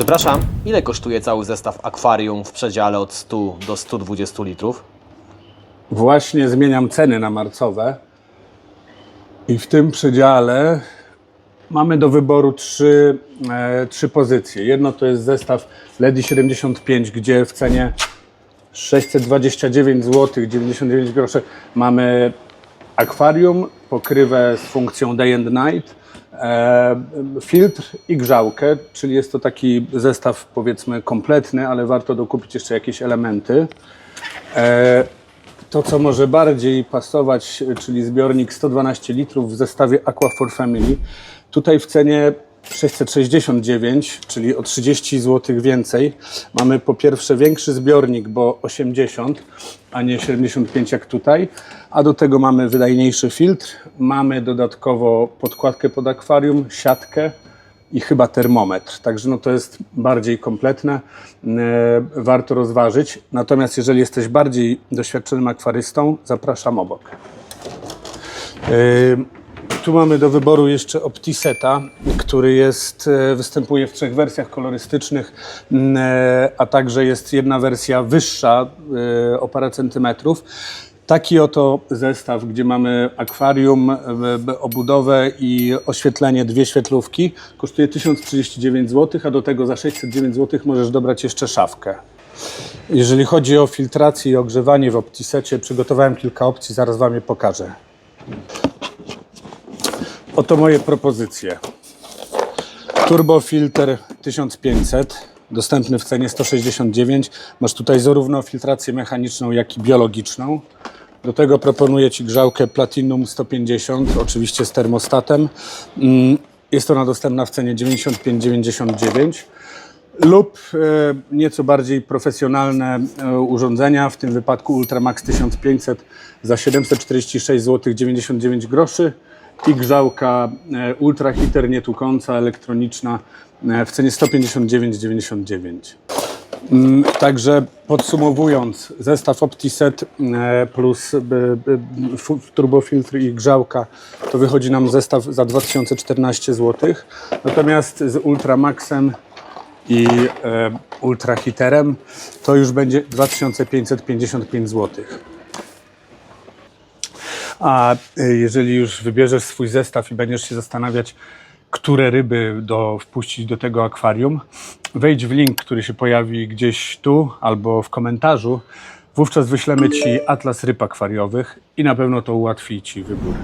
Przepraszam, ile kosztuje cały zestaw akwarium w przedziale od 100 do 120 litrów? Właśnie zmieniam ceny na marcowe i w tym przedziale mamy do wyboru trzy, e, trzy pozycje. Jedno to jest zestaw LEDI 75, gdzie w cenie 629 zł 99 groszy mamy akwarium, pokrywę z funkcją day and night, e, filtr i grzałkę, czyli jest to taki zestaw powiedzmy kompletny, ale warto dokupić jeszcze jakieś elementy. E, to, co może bardziej pasować, czyli zbiornik 112 litrów w zestawie Aqua for Family. Tutaj w cenie 669, czyli o 30 zł więcej. Mamy po pierwsze większy zbiornik, bo 80, a nie 75 jak tutaj. A do tego mamy wydajniejszy filtr. Mamy dodatkowo podkładkę pod akwarium, siatkę i chyba termometr. Także no to jest bardziej kompletne, e, warto rozważyć. Natomiast jeżeli jesteś bardziej doświadczonym akwarystą, zapraszam obok. Tu mamy do wyboru jeszcze Optiseta, który jest, e, występuje w trzech wersjach kolorystycznych, m, e, a także jest jedna wersja wyższa e, o parę centymetrów. Taki oto zestaw, gdzie mamy akwarium, obudowę i oświetlenie, dwie świetlówki, kosztuje 1039 zł, a do tego za 609 zł możesz dobrać jeszcze szafkę. Jeżeli chodzi o filtrację i ogrzewanie w Optisecie, przygotowałem kilka opcji, zaraz Wam je pokażę. Oto moje propozycje. Turbofilter 1500, dostępny w cenie 169. Masz tutaj zarówno filtrację mechaniczną, jak i biologiczną. Do tego proponuję Ci grzałkę Platinum 150, oczywiście z termostatem. Mm, Jest ona dostępna w cenie 95,99 lub e, nieco bardziej profesjonalne e, urządzenia, w tym wypadku Ultramax 1500 za 746 zł 99 groszy i grzałka e, Ultra Heater nietukąca elektroniczna e, w cenie 159,99. Mm, Także podsumowując, zestaw OptiSet e, plus turbofiltr i grzałka to wychodzi nam zestaw za 2014 zł. Natomiast z Ultramaxem i e, ultrahiterem, to już będzie 2555 zł. A e, jeżeli już wybierzesz swój zestaw i będziesz się zastanawiać, które ryby do, wpuścić do tego akwarium, wejdź w link, który się pojawi gdzieś tu albo w komentarzu. Wówczas wyślemy Ci atlas ryb akwariowych i na pewno to ułatwi Ci wybór.